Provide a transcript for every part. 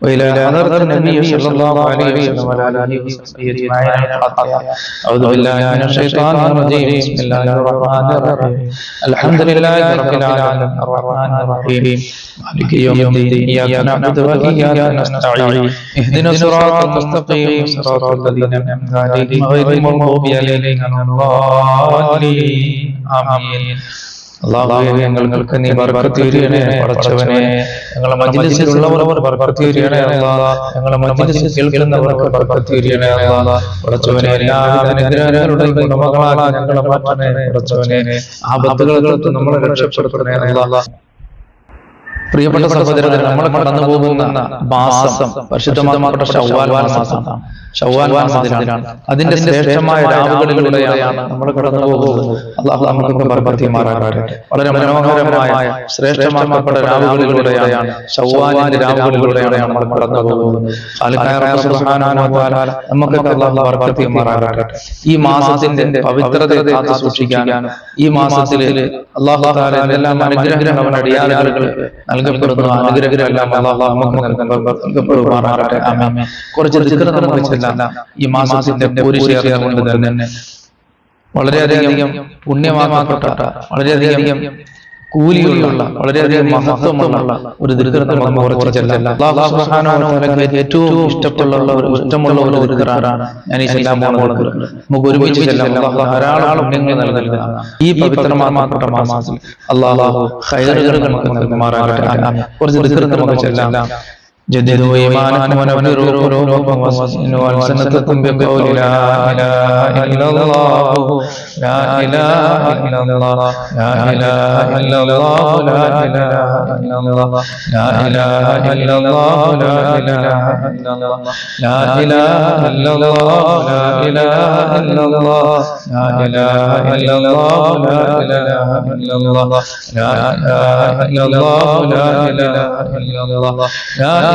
وإلى أن النبي صلى الله عليه وسلم وعلى آله وصحبه أجمعين أعوذ بالله من الشيطان الرجيم بسم الله الرحمن الرحيم الحمد لله رب العالمين الرحمن الرحيم مالك يوم الدين إياك نعبد وإياك نستعين اهدنا الصراط المستقيم صراط الذين أنعمت عليهم غير المغضوب عليهم ولا الضالين آمين നീ ഞങ്ങളെ മജ്ലിസിലുള്ളവർ മജ്ലിസിൽ കേൾക്കുന്നവർക്ക് ആ ബത്തുകളെ നമ്മളെ രക്ഷപ്പെടുത്തണേ പ്രിയപ്പെട്ട സഹോദരൻ നമ്മൾ കടന്നു പോകുന്ന മാസം പരിശുദ്ധമാക്കപ്പെട്ട ഷവ്വാൽ മാസം ഷവ്വാൽ മാസത്തിലാണ്. അതിന്റെ ശ്രേഷ്ഠമായ രാവുകളിലൂടെയാണ് നമ്മൾ കടന്നു പോകുന്നത്. അള്ളാഹു നമുക്ക് ബർബർത്തിമാറാകട്ടെ വളരെ മനോഹരമായ ശ്രേഷ്ഠമാക്കപ്പെട്ട രാവുകളിലൂടെയാണ് ഷവ്വാലിന്റെ രാവുകളിലൂടെയാണ് നമ്മൾ കടന്നു പോകുന്നത്. നമുക്ക് അള്ളാഹു ബർബർത്തിമാറാകട്ടെ ഈ മാസത്തിന്റെ പവിത്രതയെ കാത്തു സൂക്ഷിക്കാനും ഈ മാസത്തിൽ അള്ളാഹു അനുഗ്രഹം എന്തെല്ലാം അനുഗ്രഹങ്ങൾ അടിയാറുകൾ നൽകപ്പെടുന്നു. അനുഗ്രഹങ്ങളെല്ലാം അള്ളാഹു നമുക്ക് നൽകപ്പെടുമാറാകട്ടെ. ആമേൻ. കുറച്ച് ദിക്ർ നമുക്ക് ചെല്ലാം ഈ മാസത്തിന്റെ ഒരു കൊണ്ട് തന്നെ വളരെയധികം പുണ്യമാക്കപ്പെട്ട വളരെയധികം കൂലിയുള്ള വളരെയധികം മഹത്വമുള്ള ഒരു ദുരിതത്തെ നമുക്ക് കുറച്ച് ചെല്ലല്ല ഏറ്റവും ഇഷ്ടമുള്ള ഒരു ഇഷ്ടമുള്ള ഒരു ദുരിതമാണ് ഞാൻ ഈ ചെല്ലാൻ പോകുന്നത് നമുക്ക് ഒരുമിച്ച് ചെല്ലാം ധാരാളം പുണ്യങ്ങൾ നൽകുന്നതാണ് ഈ പവിത്രമാക്കപ്പെട്ട മാസത്തിൽ അല്ലാഹു ഖൈറുകൾ നമുക്ക് നൽകുമാറാകട്ടെ കുറച്ച് ദുരിതം നമുക്ക് ചെല്ലാം. جددوا إيمانكم ونبروا قلوبكم واسنوا ألسنتكم بقول لا إله إلا الله لا إله إلا الله لا إله إلا الله لا إله إلا الله لا إله إلا الله لا إله إلا الله لا إله إلا الله لا إله إلا الله لا إله إلا الله لا إله إلا الله لا إله إلا الله لا إله إلا الله لا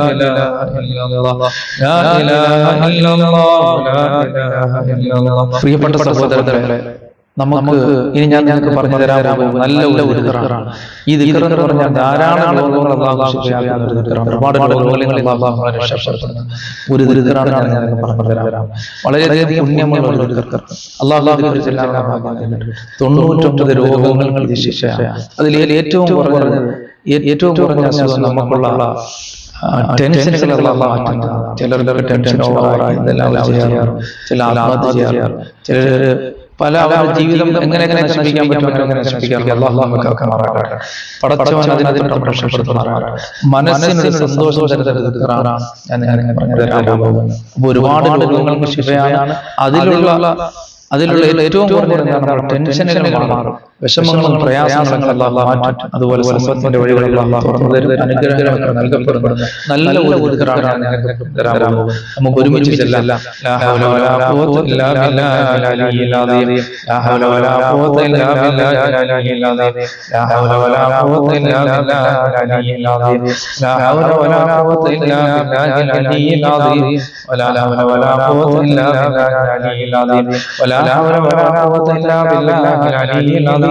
إله إلا الله لا إله إلا الله لا إله إلا الله പ്രിയപ്പെട്ട സഹോദരങ്ങളെ നമുക്ക് ഇനി ഞാൻ നിങ്ങൾക്ക് പറഞ്ഞു തരാൻ പോകുന്നത് നല്ല ഒരു ദിക്റാണ് ഈ ദിക്ർ എന്ന് പറഞ്ഞാൽ ധാരാളം രോഗങ്ങൾ അള്ളാഹു ശിഫയാക്കുന്ന ഒരു ദിക്റാണ് ഒരുപാട് രോഗങ്ങളിൽ അള്ളാഹു നമ്മളെ രക്ഷപ്പെടുത്തുന്ന ഒരു ദിക്റാണ് ഞാൻ നിങ്ങൾക്ക് പറഞ്ഞു തരാം വളരെയധികം പുണ്യമുള്ള ഒരു ദിക്ർ അള്ളാഹു ദിക്ർ ചെല്ലാനുള്ള ഭാഗ്യം തന്നിട്ടുണ്ട്. തൊണ്ണൂറ്റൊമ്പത് രോഗങ്ങൾക്ക് ശിക്ഷയാണ് അതിൽ ഏറ്റവും കുറഞ്ഞത് ഏറ്റവും കുറഞ്ഞ അസുഖം നമുക്കുള്ള ടെൻഷനുകളെല്ലാം മാറ്റുന്നതാണ് ചിലർക്ക് ടെൻഷൻ ഓവറായി ഇതെല്ലാം ചില ആത്മഹത്യ ചെയ്യാറ്. ചിലർ പല അവരുടെ ജീവിതം എങ്ങനെ നശിപ്പിക്കാൻ പറ്റും അങ്ങനെ നശിപ്പിക്കാൻ അള്ളാഹു നമുക്ക് ആക്കുമാറാകട്ടെ പടച്ചവൻ അതിനെ തൊട്ട് രക്ഷപ്പെടുത്തുമാറാകട്ടെ മനസ്സിനൊരു സന്തോഷം ഞാൻ പറഞ്ഞു തരാൻ പോകുന്നത് അപ്പൊ ഒരുപാട് രോഗങ്ങൾക്ക് അതിലുള്ള അതിലുള്ള ഏറ്റവും കൂടുതൽ എന്താണ്? ടെൻഷനുകൾ മാറും. വിഷമങ്ങളും പ്രയാസങ്ങളും അല്ലാഹു മാറ്റും അതുപോലെ സമ്പത്തിന്റെ വഴികളിൽ അല്ലാഹു തുറന്നു തരും അനുഗ്രഹങ്ങളൊക്കെ നൽകപ്പെടുന്നു നല്ല ഒരു ദിക്റാണ് ഞാൻ നിങ്ങൾക്ക് തരാൻ പോകുന്നത് നമുക്ക് ഒരുമിച്ച് ചെല്ലാം ലാ ഹൗല വലാ ഖുവത ഇല്ലാ ബില്ലാഹിൽ അലിയിൽ അദീം ലാ ഹൗല വലാ ഖുവത ഇല്ലാ ബില്ലാഹിൽ അലിയിൽ അദീം ലാ ഹൗല വലാ ഖുവത ഇല്ലാ ബില്ലാഹിൽ അലിയിൽ അദീം ലാ ഹൗല വലാ ഖുവത ഇല്ലാ ബില്ലാഹിൽ അലിയിൽ അദീം ولا حول ولا قوة إلا بالله العلي العظيم ولا حول ولا قوة إلا بالله العلي العظيم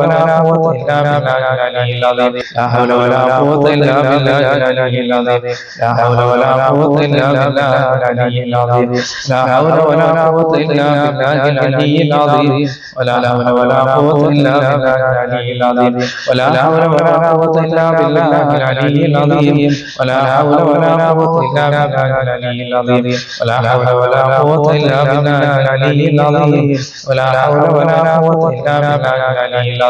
ولا قوة إلا بالله لا حول ولا قوة إلا بالله لا حول ولا قوة إلا بالله لا حول ولا قوة إلا بالله العلي العظيم ولا حول ولا قوة إلا بالله العلي العظيم ولا حول ولا قوة إلا بالله العلي العظيم ولا حول ولا قوة إلا بالله العلي العظيم ولا حول ولا قوة إلا بالله العلي العظيم ولا حول ولا قوة إلا بالله العلي العظيم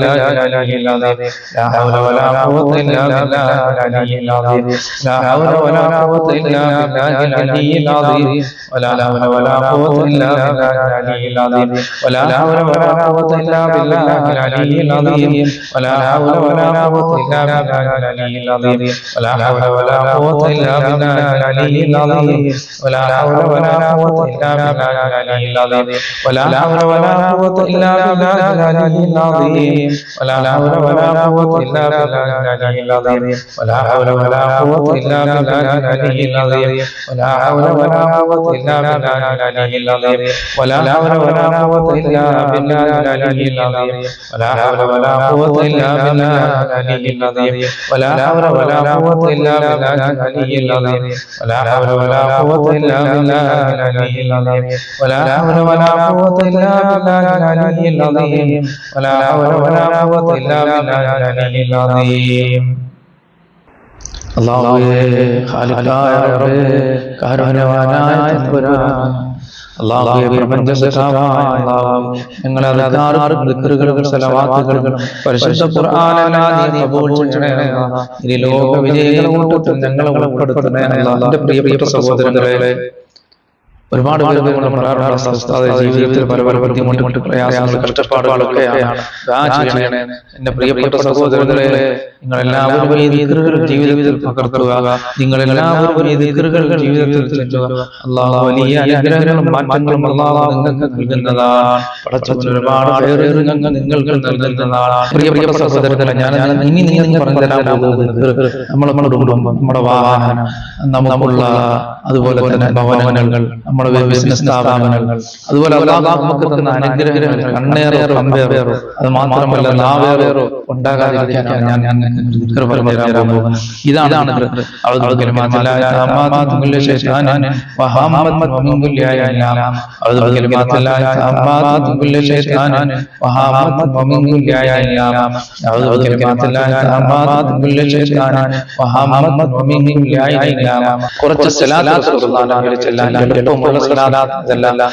لا إله إلا أنت لا حول ولا قوة إلا بالله العلي العظيم لا حول ولا قوة إلا بالله العلي العظيم ولا حول ولا قوة إلا بالله العلي العظيم ولا حول ولا قوة إلا بالله العلي العظيم ولا حول ولا قوة إلا بالله العلي العظيم ولا حول ولا قوة إلا بالله العلي العظيم ولا حول ولا قوة إلا بالله العلي العظيم ولا حول ولا قوة إلا بالله العلي العظيم ولا حول ولا قوة إلا بالله العلي العظيم ولا حول ولا قوة إلا بالله العلي العظيم ولا حول ولا قوة إلا بالله العلي العظيم ولا حول ولا قوة إلا بالله العلي العظيم ولا حول ولا قوة إلا بالله العلي العظيم ولا حول ولا قوة إلا بالله العلي العظيم ولا حول ولا قوة إلا بالله العلي العظيم ولا حول ولا قوة إلا بالله العلي العظيم ولا حول ولا قوة إلا بالله العلي العظيم അള്ളാഹുവേ ഖാലിഖായ റബ്ബേ കാരുണ്യവാനായ തമ്പുരാൻ അള്ളാഹുവേ പ്രപഞ്ച സഖാവായ അല്ലാഹു ഞങ്ങളെ അധികാറുകളും ദിക്റുകളും സലവാത്തുകളും പരിശുദ്ധ ഖുർആനല്ലാതെ നീ കബൂൽ ചെയ്യണേ അല്ലാഹ്. ഇനി ലോക വിജയികളുടെ കൂട്ടത്തിൽ ഞങ്ങളെ ഉൾപ്പെടുത്തണേ അല്ലാഹ്. എൻ്റെ പ്രിയപ്പെട്ട സഹോദരങ്ങളെ ഒരുപാട് പേര് ജീവിതത്തിൽ പല പല ബുദ്ധിമുട്ട് പ്രയാസങ്ങൾ കഷ്ടപ്പാടുകളൊക്കെയാണ് എന്റെ പ്രിയപ്പെട്ട സഹോദരങ്ങളെ നിങ്ങൾ എല്ലാവരും ജീവിതത്തിൽ പകർത്തുക. നിങ്ങൾ എല്ലാവരും ജീവിതത്തിൽ ചെല്ലുക. അള്ളാഹു വലിയ അനുഗ്രഹങ്ങളും മാറ്റങ്ങളും അള്ളാഹു നിങ്ങൾക്ക് നൽകുന്നതാണ്. പടച്ചവൻ ഒരുപാട് പേര് നിങ്ങൾ നിങ്ങൾക്ക് നൽകുന്നതാണ്. പ്രിയപ്പെട്ട സഹോദരങ്ങളെ ഞാൻ ഞാൻ ഇനി നിങ്ങൾ പറഞ്ഞു തരാൻ പോകുന്നത് നമ്മൾ നമ്മുടെ കുടുംബം നമ്മുടെ വാഹനം നമുക്കുള്ള അതുപോലെ തന്നെ ഭവനങ്ങൾ നമ്മുടെ ബിസിനസ് സ്ഥാപനങ്ങൾ അതുപോലെ നമുക്ക് തന്ന അനുഗ്രഹങ്ങൾ അത് മാത്രമല്ല ലാവേറോ ഇതാണ് കുറച്ച് തോമസ് ഇതെല്ലാം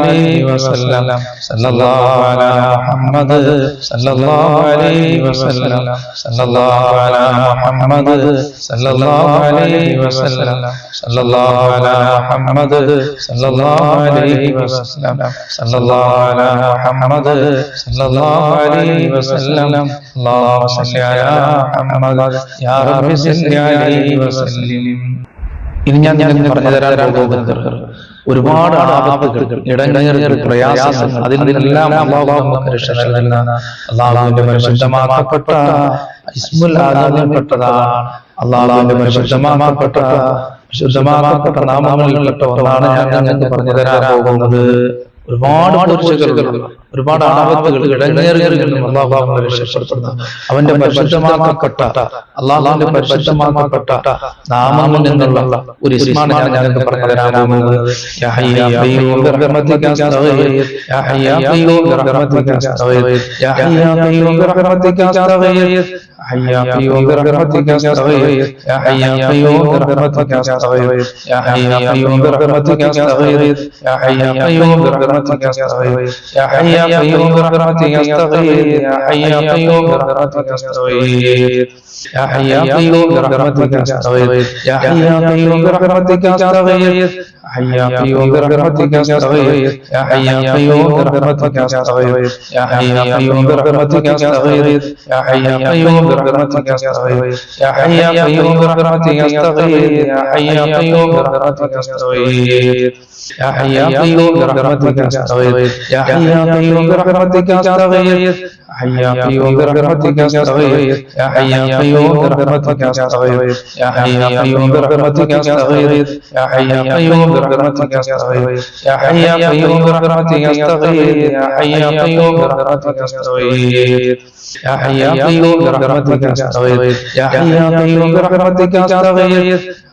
على محمد صلى الله عليه وسلم صلى الله على محمد صلى الله عليه وسلم صلى الله على محمد صلى الله عليه وسلم صلى الله على محمد صلى الله عليه وسلم صلى الله على محمد صلى الله عليه وسلم اللهم صل على محمد يا رب صل عليه وسلم ഇനി ഞാൻ നിനക്ക് പറഞ്ഞു തരാൻ പോകുന്നത് ഒരുപാട് ആപത്തുകൾ പ്രയാസങ്ങൾ അതിൽ നിന്നെല്ലാം അള്ളാഹു നമുക്ക് രക്ഷ നൽകുന്ന അള്ളാഹുവിന്റെ പരിശുദ്ധമാക്കപ്പെട്ട ഇസ്മുൽ ആദമിൽപ്പെട്ടതാണ് അള്ളാഹുവിന്റെ പരിശുദ്ധമാക്കപ്പെട്ട പരിശുദ്ധമാക്കപ്പെട്ട നാമങ്ങളിൽപ്പെട്ട ഒന്നാണ് ഞാൻ നിങ്ങൾക്ക് പറഞ്ഞു തരാൻ പോകുന്നത്. ഒരുപാട് ഒരുപാട് ആപത്തുകൾ ഇടങ്ങേറുകളിൽ നിന്നും അള്ളാഹു നമ്മളെ രക്ഷപ്പെടുത്തുന്നു അവന്റെ പരിശുദ്ധമാക്കപ്പെട്ട അള്ളാഹുവിന്റെ പരിശുദ്ധമാക്കപ്പെട്ട നാമങ്ങളിൽ നിന്നുള്ള ഒരു ഇസ്മാണ് ഞാൻ നിങ്ങൾക്ക് പറഞ്ഞു തരാൻ പോകുന്നത് യാ ഹയ്യ യാ ഖയ്യൂം ബിറഹ്മതിക അസ്തഗീർ യാ ഹയ്യ യാ ഖയ്യൂം ബിറഹ്മതിക അസ്തഗീർ യാ ഹയ്യ യാ ഖയ്യൂം ബിറഹ്മതിക അസ്തഗീർ حي يا قيوم برحمتك استغيث يا حي يا قيوم برحمتك استغيث يا حي يا قيوم برحمتك استغيث يا حي يا قيوم برحمتك استغيث يا حي يا قيوم برحمتك استغيث يا حي يا قيوم برحمتك استغيث يا حي يا قيوم برحمتك استغيث يا حي يا قيوم برحمتك استغيث حي يا قيوم برحمتك استغيث يا حي يا قيوم برحمتك استغيث يا حي يا قيوم برحمتك استغيث يا حي يا قيوم برحمتك استغيث يا حي يا قيوم برحمتك استغيث يا حي يا قيوم برحمتك استغيث يا حي يا قيوم برحمتك استغيث يا حي يا قيوم برحمتك استغيث حي يا قيوم برحمتك استغيث يا حي يا قيوم برحمتك استغيث يا حي يا قيوم برحمتك استغيث يا حي يا قيوم برحمتك استغيث يا حي يا قيوم برحمتك استغيث يا حي يا قيوم برحمتك استغيث يا حي يا قيوم برحمتك استغيث يا حي يا قيوم برحمتك استغيث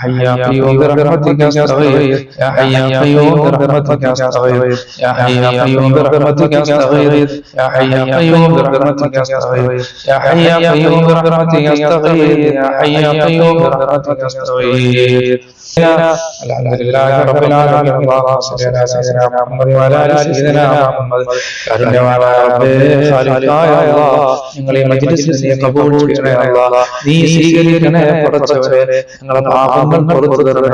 حي يا قيوم برحمتك استغيث يا حي يا قيوم برحمتك استغيث يا حي يا قيوم برحمتك استغيث يا حي يا قيوم برحمتك استغيث يا حي يا قيوم برحمتك استغيث يا حي يا قيوم برحمتك استغيث الحمد لله رب العالمين اللهم صل على سيدنا محمد وعلى ال سيدنا محمد കാരുണ്യവാനായ റബ്ബേ ഖാലിഖായ അല്ലാഹ് ഞങ്ങളെ മജ്ലിസിൽ നീ കബൂൽ ചെയ്യണേ അല്ലാഹ് നീ സ്വീകരിക്കണേ പടച്ചവരെ ഞങ്ങളെ പാപങ്ങൾ പുറത്തു ഞങ്ങൾ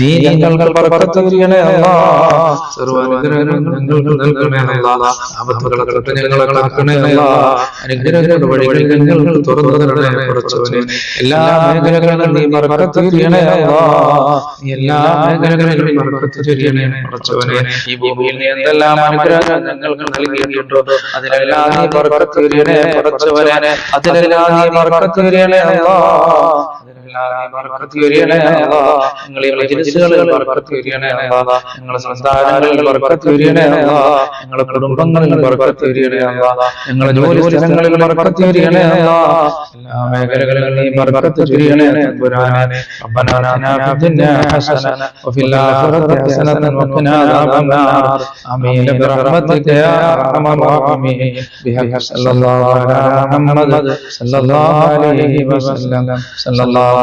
നീ ഞങ്ങൾക്ക് ചെയ്യണേ വഴികൾ ഞങ്ങൾക്ക് തുറന്നു തരണേ പടച്ചവനെ എല്ലാ മേഖലകളിലും നീ ബർക്കത്ത് ചെയ്യണേ നീ എല്ലാ മേഖലകളിലും ബർക്കത്ത് ചെയ്യണേ പടച്ചവനെ ഈ ഭൂമിയിൽ നീ എന്തെല്ലാം അനുഗ്രഹങ്ങൾ ഞങ്ങൾക്ക് നൽകിയിട്ടുണ്ടോ? അതിലെല്ലാം നീ ബർക്കത്ത് ചെയ്യണേ പടച്ചവനെ അതിലെല്ലാം നീ ബർക്കത്ത് അല്ലാഹ് ഞങ്ങളെ മജിലിസുകളിൽ ബർക്കത്ത് ചെയ്യണേ അല്ലാഹ് ഞങ്ങളെ സംസ്ഥാനങ്ങളിൽ ബർക്കത്ത് ചെയ്യണേ അല്ലാഹ് ഞങ്ങളെ കുടുംബങ്ങളിൽ ബർക്കത്ത് ചെയ്യണേ അല്ലാഹ് ഞങ്ങളെ ജോലി സ്ഥലങ്ങളിൽ ബർക്കത്ത് ചെയ്യണേ അല്ലാഹ് എല്ലാ മേഖലകളിലും നീ ബർക്കത്ത് ചെയ്യണേ തമ്പുരാനെ ربنا آتنا في الدنيا حسنة وفي الآخرة حسنة وقنا عذاب النار آمين برحمتك يا أرحم الراحمين بحق صلى الله على محمد صلى الله عليه وسلم صلى الله